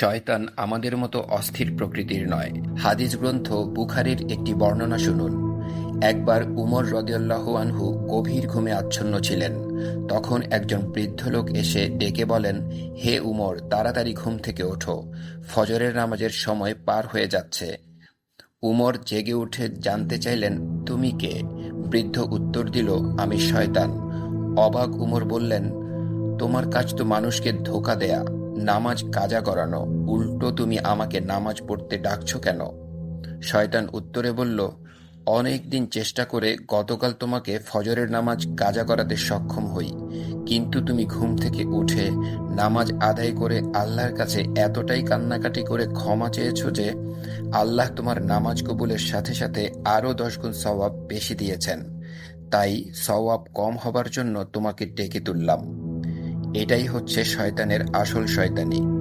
শয়তান আমাদের মতো অস্থির প্রকৃতির নয়। হাদিস গ্রন্থ বুখারির একটি বর্ণনা শুনুন। একবার উমর রদিয়াল্লাহ আনহু গভীর ঘুমে আচ্ছন্ন ছিলেন। তখন একজন বৃদ্ধ লোক এসে ডেকে বলেন, হে উমর, তাড়াতাড়ি ঘুম থেকে ওঠো। ফজরের নামাজের সময় পার হয়ে যাচ্ছে। উমর জেগে উঠে জানতে চাইলেন, তুমি কে? বৃদ্ধ উত্তর দিল, আমি শয়তান। অবাক উমর বললেন, তোমার কাজ তো মানুষকে ধোকা দেয়া। নামাজ কাজা করানো, উল্টো তুমি আমাকে নামাজ পড়তে ডাকছ কেন? শয়তান উত্তরে বলল, অনেক দিন চেষ্টা করে গতকাল তোমাকে ফজরের নামাজ কাজা করাতে সক্ষম হই, কিন্তু তুমি ঘুম থেকে উঠে নামাজ আদায় করে আল্লাহর কাছে এতটাই কান্নাকাটি করে ক্ষমা চেয়েছো যে আল্লাহ তোমার নামাজ কবুলের সাথে সাথে আরও দশ গুণ সওয়াব বেশি দিয়েছেন। তাই সওয়াব কম হবার জন্য তোমাকে ডেকে তুললাম। এটাই হচ্ছে শয়তানের আসল শয়তানি।